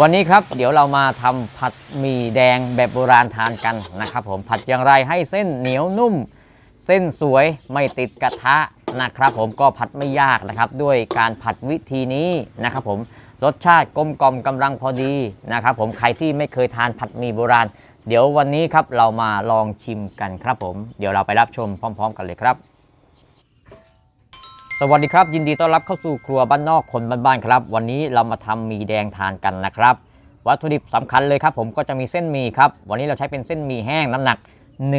วันนี้ครับเดี๋ยวเรามาทำผัดหมี่แดงแบบโบราณทานกันนะครับ ผมผัดอย่างไรให้เส้นเหนียวนุ่ม เส้นสวยไม่ติดกระทะนะครับ ผมก็ผัดไม่ยากนะครับ ด้วยการผัดวิธีนี้นะครับ ผมรสชาติกลมกล่อมกำลังพอดีนะครับ ผมใครที่ไม่เคยทานผัดหมี่โบราณ เดี๋ยววันนี้ครับเรามาลองชิมกันครับ ผมเดี๋ยวเราไปรับชมพร้อม ๆ กันเลยครับ สวัสดีครับ ยินดีต้อนรับเข้าสู่ครัวบ้านนอกคนบ้านๆครับ วันนี้เรามาทำหมี่แดงทานกันนะครับ วัตถุดิบสำคัญเลยครับ ผมก็จะมีเส้นหมี่ครับ วันนี้เราใช้เป็นเส้นหมี่แห้งน้ำหนัก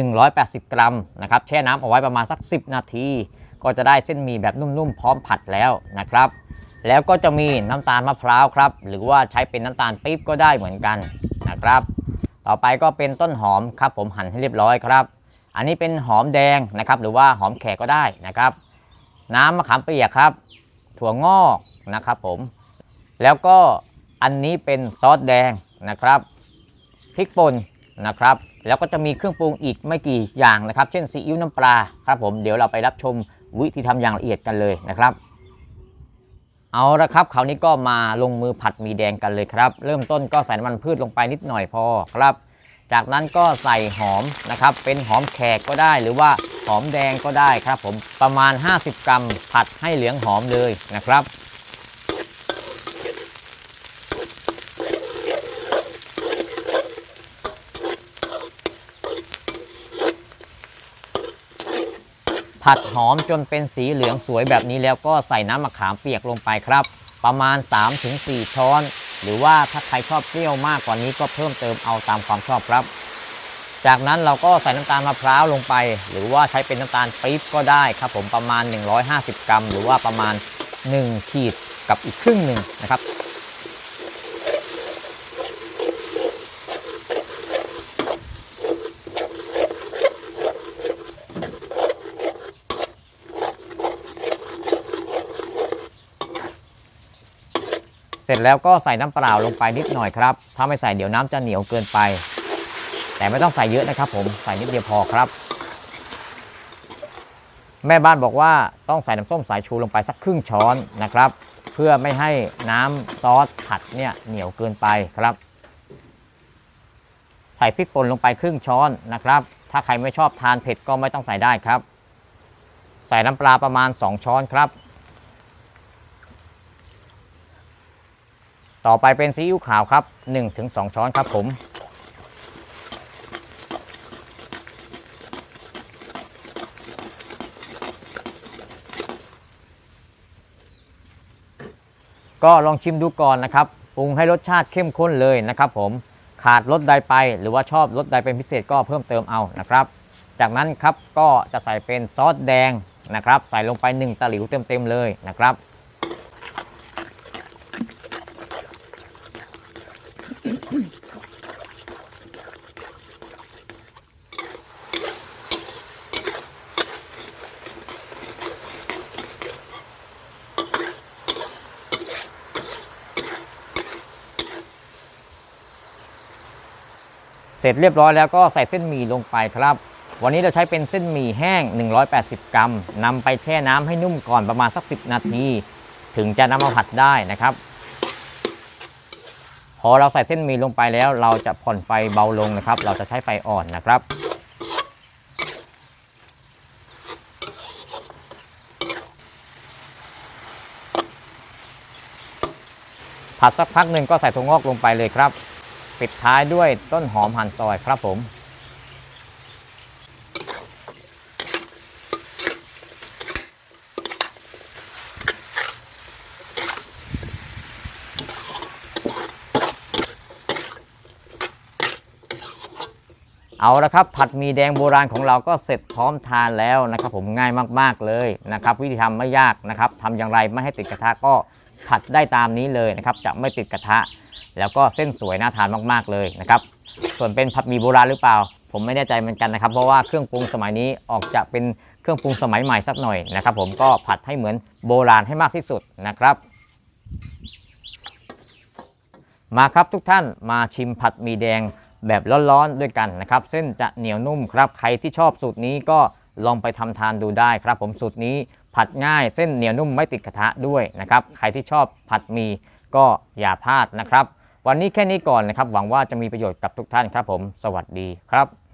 180 กรัมนะครับแช่น้ำเอาไว้ประมาณสัก 10 นาที ก็จะได้เส้นหมี่แบบนุ่มๆพร้อมผัดแล้วนะครับ แล้วก็จะมีน้ำตาลมะพร้าวครับ หรือว่าใช้เป็นน้ำตาลปี๊บก็ได้เหมือนกันนะครับ ต่อไปก็เป็นต้นหอมครับ ผมหั่นให้เรียบร้อยครับ อันนี้เป็นหอมแดงนะครับ หรือว่าหอมแขกก็ได้นะครับ น้ำมะขามเปียกครับ ถั่วงอกนะครับผม แล้วก็อันนี้เป็นซอสแดงนะครับพริกป่นนะครับ แล้วก็จะมีเครื่องปรุงอีกไม่กี่อย่างนะครับ เช่นซีอิ๊วน้ำปลาครับผมเดี๋ยวเราไปรับชมวิธีทำอย่างละเอียดกันเลยนะครับ เอาละครับคราวนี้ก็มาลงมือผัดหมีแดงกันเลยครับ เริ่มต้นก็ใส่น้ำมันพืชลงไปนิดหน่อยพอครับ จากนั้นก็ใส่หอมนะครับ เป็นหอมแขกก็ได้หรือว่า หอมแดงก็ได้ครับผมประมาณ 50 กรัม ผัดให้เหลืองหอมเลยนะครับ ผัดหอมจนเป็นสีเหลืองสวยแบบนี้แล้วก็ใส่น้ำมะขามเปียกลงไปครับ ประมาณ 3-4 ช้อน หรือว่าถ้าใครชอบเปรี้ยวมากกว่านี้ก็เพิ่มเติมเอาตามความชอบครับ จากนั้นเราก็ใส่น้ำตาลมะพร้าวลงไป หรือว่าใช้เป็นน้ำตาลปี๊บก็ได้ครับผมประมาณ 150 กรัม หรือว่าประมาณ 1 ขีดกับอีกครึ่งหนึ่งนะครับ เสร็จแล้วก็ใส่น้ำเปล่าลงไปนิดหน่อยครับ ถ้าไม่ใส่เดี๋ยวน้ำจะเหนียวเกินไป แต่ไม่ต้องใส่เยอะนะครับผมใส่นิดเดียวพอครับ แม่บ้านบอกว่าต้องใส่น้ำส้มสายชูลงไปสักครึ่งช้อนนะครับ เพื่อไม่ให้น้ำซอสผัดเนี่ยเหนียวเกินไปครับ ใส่พริกป่นลงไปครึ่งช้อนนะครับ ถ้าใครไม่ชอบทานเผ็ดก็ไม่ต้องใส่ได้ครับ ใส่น้ำปลาประมาณ 2 ช้อนครับต่อไปเป็นซีอิ๊วขาวครับ 1-2 ช้อนครับผม ก็ลองชิมดูก่อนนะครับปรุงให้รสชาติเข้มข้นเลยนะครับ ผมขาดรสใดไป หรือว่าชอบรสใดเป็นพิเศษก็เพิ่มเติมเอานะครับ จากนั้นครับก็จะใส่เป็นซอสแดงนะครับ ใส่ลงไป 1ตะหลิวเต็มๆเลยนะครับ เสร็จเรียบร้อยแล้วก็ใส่เส้นหมี่ลงไปครับ วันนี้เราใช้เป็นเส้นหมี่แห้ง 180 กรัมนำไปแช่น้ำให้นุ่มก่อนประมาณสัก 10 นาที ถึงจะนำมาผัดได้นะครับ พอเราใส่เส้นหมี่ลงไปแล้ว เราจะผ่อนไฟเบาลงนะครับ เราจะใช้ไฟอ่อนนะครับผัดสักพักหนึ่งก็ใส่ถั่วงอกลงไปเลยครับ ปิดท้ายด้วยต้นหอมหั่นซอยครับผม เอาละครับ ผัดมีแดงโบราณของเราก็เสร็จพร้อมทานแล้วนะครับผมง่ายมากๆเลยนะครับ วิธีทำไม่ยากนะครับทำอย่างไรไม่ให้ติดกระทะก็ ผัดได้ตามนี้เลยนะครับ จะไม่ติดกระทะ แล้วก็เส้นสวยน่าทานมากๆเลยนะครับ ส่วนเป็นผัดหมี่โบราณหรือเปล่า ผมไม่แน่ใจเหมือนกันนะครับ เพราะว่าเครื่องปรุงสมัยนี้ออกจะเป็นเครื่องปรุงสมัยใหม่สักหน่อยนะครับ ผมก็ผัดให้เหมือนโบราณให้มากที่สุดนะครับมาครับทุกท่านมาชิมผัดหมี่แดงแบบร้อนๆด้วยกันนะครับ เส้นจะเหนียวนุ่มครับ ใครที่ชอบสูตรนี้ก็ลองไปทำทานดูได้ครับ ผมสูตรนี้ ผัดง่ายเส้นเหนียวนุ่มไม่ติดกระทะด้วยนะครับ ใครที่ชอบผัดมีก็อย่าพลาดนะครับ วันนี้แค่นี้ก่อนนะครับ หวังว่าจะมีประโยชน์กับทุกท่านครับผม สวัสดีครับ